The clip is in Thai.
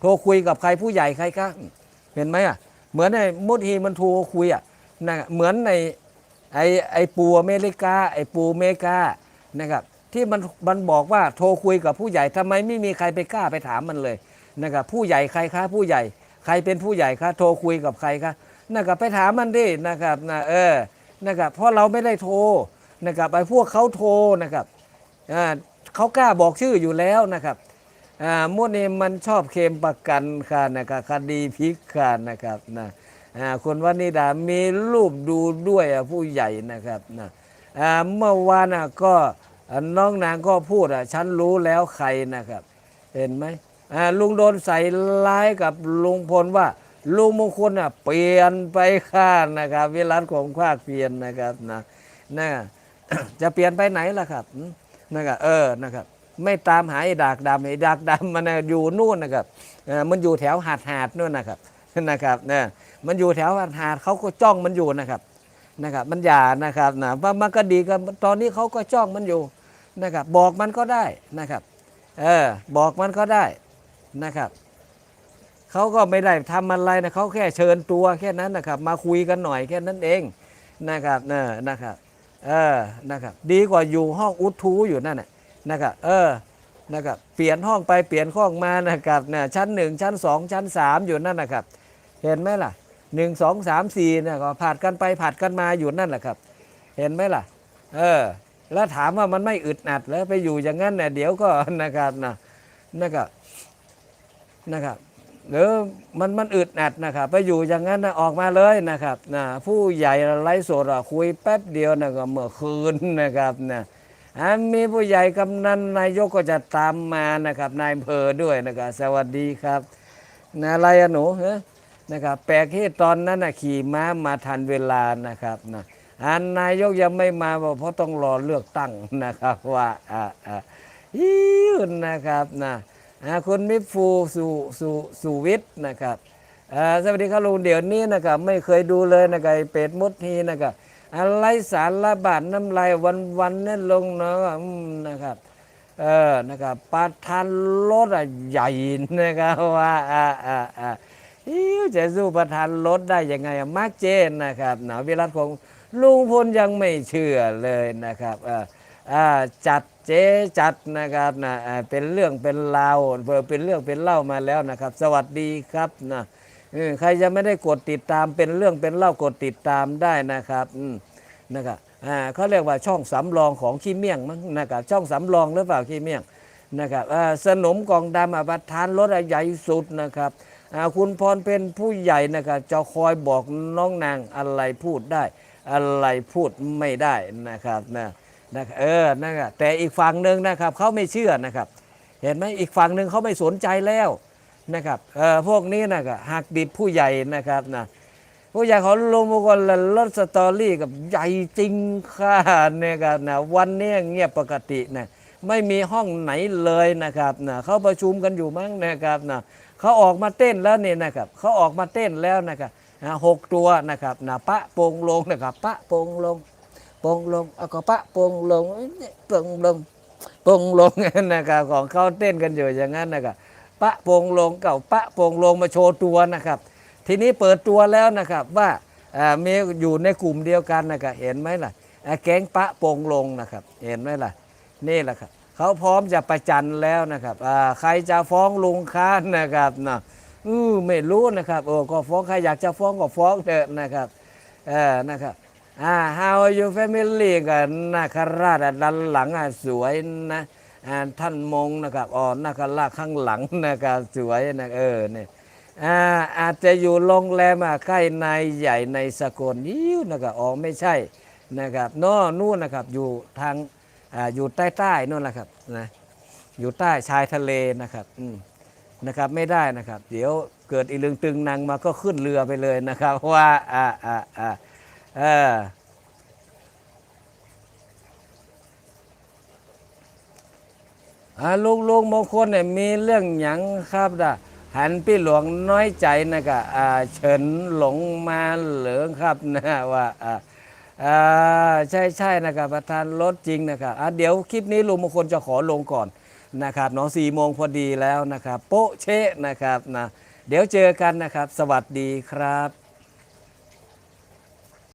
โทรคุยกับใครผู้ใหญ่ใครก็เห็นไหมอะเหมือนในมุดฮีมันโทรคุยอะนะเหมือนในไอไอปูอเมริกา ไอปูอเมกานะครับที่มันมันบอกว่าโทรคุยกับผู้ใหญ่ทำไมไม่มีใครไปกล้าไปถามมันเลยนะครับผู้ใหญ่ใครคะผู้ใหญ่ ใครเป็นผู้ใหญ่คะโทรคุยกับใครคะนะครับไปถามมันดินะครับนะเออนะครับเพราะเราไม่ได้โทรนะครับไอ้พวกเขาโทรนะครับอ่าเขากล้าบอกชื่ออยู่แล้วนะครับ อ่ามุดนี้มันชอบเคลมประกันค่ะนะครับคดีพลิกค่ะนะครับนะอ่าคุณวนิดามีรูปดูด้วยอะผู้ใหญ่นะครับนะอ่าเมื่อวานอะก็น้องนางก็พูดอะฉันรู้แล้วใครนะครับ เห็นไหมอ่าลุงโดนใส่ร้ายกับลุงพลว่าลุงมงคลอะเปลี่ยนไปข้านะครับวิรัตของภาคเปลี่ยนนะครับนะนะจะเปลี่ยนไปไหนล่ะครับนะครับเออนะครับ ไม่ตามหาไอ้ดากดำไอ้ดากดำมันอยู่นู่นนะครับมันอยู่แถวหาดหาดนู่นนะครับนะครับเนี่ยมันอยู่แถวหาดหาดเขาก็จ้องมันอยู่นะครับนะครับ มันอย่านะครับนะว่ามันก็ดีกันตอนนี้เขาก็จ้องมันอยู่นะครับ บอกมันก็ได้นะครับ เออบอกมันก็ได้นะครับเขาก็ไม่ได้ทำอะไรนะเขาแค่เชิญตัวแค่นั้นนะครับ มาคุยกันหน่อยแค่นั้นเองนะครับเนอนะครับ เออนะครับ ดีกว่าอยู่ห้องอุดทูอยู่นั่นน่ะ นะครับเออนะครับเปลี่ยนห้องไปเปลี่ยนห้องมานะครับเนี่ยชั้นหนึ่งชั้นสองชั้นสามอยู่นั่นนะครับ เห็นไหมล่ะหนึ่งสองสามสี่เนี่ยก็ผัดกันไปผัดกันมาอยู่นั่นแหละครับ เห็นไหมล่ะ เออ แล้วถามว่ามันไม่อึดอัดแล้วไปอยู่อย่างนั้นเนี่ยเดี๋ยวก็นะครับนะนะครับนะครับหรือมันมันอึดอัดนะครับไปอยู่อย่างนั้นนะออกมาเลยนะครับนะผู้ใหญ่ไร้สดคุยแป๊บเดียวนะก็เมื่อคืนนะครับน่ะ มีผู้ใหญ่กำนันนายกก็จะตามมานะครับนายอำเภอด้วยนะครับสวัสดีครับนะอะไรอะหนูฮะนะครับแปลกที่ตอนนั้นนะขี่ม้ามาทันเวลานะครับนะอันนายกยังไม่มาเพราะต้องรอเลือกตั้งนะครับว่าอ่าอ่าฮิวนะครับนะอ่าคุณมิฟูสุสุสุวิทย์นะครับสวัสดีครับลุงเดี๋ยวนี้นะครับไม่เคยดูเลยนะครับเป็ดมุดทีนะครับ อะไรสารละบาดน้ำลายวันวันๆนี่ยลงเนาะนะครับเออนะครับประธานรถอะใหญ่นะครับว่าอ่าอ่าอ่าฮิวจะสู้ประธานรถได้ยังไงมากเจนนะครับนะวิรัตของลุงพลยังไม่เชื่อเลยนะครับอ่าอ่าจัดเจ๊จัดนะครับนะอ่าเป็นเรื่องเป็นราวเพื่อเป็นเรื่องเป็นเล่ามาแล้วนะครับ สวัสดีครับนะ ใครยังไม่ได้กดติดตามเป็นเรื่องเป็นเล่ากดติดตามได้นะครับนะครับอ่าเขาเรียกว่าช่องสำรองของขี้เมี่ยงมั้งนะครับช่องสำรองหรือเปล่าขี้เมี่ยงนะครับสนมกองดำอะประธานรถใหญ่สุดนะครับคุณพรเป็นผู้ใหญ่นะครับจะคอยบอกน้องนางอะไรพูดได้ อะไรพูดไม่ได้นะครับนะนะเออนะครับแต่อีกฝั่งหนึ่งนะครับเขาไม่เชื่อนะครับ เห็นไหมอีกฝั่งหนึ่งเขาไม่สนใจแล้ว นะครับเออพวกนี้นะครับหักดิบผู้ใหญ่นะครับนะผู้ใหญ่เขาลงมาก่อนแล้วรถสตอรี่กับใหญ่จริงค่ะนี่ยครับนะวันนี้เงียบปกตินะไม่มีห้องไหนเลยนะครับนะเขาประชุมกันอยู่มั้งนะครับนะเขาออกมาเต้นแล้วเนี่ยนะครับเขาออกมาเต้นแล้วนะครับนะหกตัวนะครับนะปะโปงลงนะครับปะโปงลงโปงลงเอาก็ปะโปงลงโปงลงโปงลงนะครับของเขาเต้นกันอยู่อย่างนั้นนะครับ ปะโปงลงเก่าปะโปงลงมาโชว์ตัวนะครับ ทีนี้เปิดตัวแล้วนะครับว่าอ่ามีอยู่ในกลุ่มเดียวกันนะครับเห็นไหมล่ะแก๊งปะโปงลงนะครับ เห็นไหมล่ะนี่แหละครับเขาพร้อมจะประจันแล้วนะครับอ่าใครจะฟ้องลุงค้านนะครับนะอือไม่รู้นะครับโอ้ก็ฟ้องใครอยากจะฟ้องก็ฟ้องเถอะนะครับเออนะครับอ่า how are you family กันนาคราชอะด้านหลังอะสวยนะ ท่านมงนะครับอ๋อนาคราชข้างหลังนะครับสวยนะเออเนี่ยอาอาจจะอยู่โรงแรมใกล้ในใหญ่ในสกลยิ้วนะครับอ๋อไม่ใช่นะครับน่นนู่นนะครับอยู่ทางอาอยู่ใต้ใต้นู่นแหละครับนะอยู่ใต้ชายทะเลนะครับอืมนะครับไม่ได้นะครับ เดี๋ยวเกิดอีลึงตึงนางมาก็ขึ้นเรือไปเลยนะครับว่าอ่าอ่าอ่าเอออ่า ลุงลุงมงคลเนี่ยมีเรื่องหยังครับนะหันพี่หลวงน้อยใจนะครับอ่าเฉินหลงมาเหลืองครับนะว่าอ่าอ่าใช่ใช่นะครับประธานรถจริงนะครับอ่าเดี๋ยวคลิปนี้ลุงมงคลจะขอลงก่อนนะครับเน้องสี่โมงพอดีแล้วนะครับ โป๊ะเชะนะครับนะเดี๋ยวเจอกันนะครับ สวัสดีครับ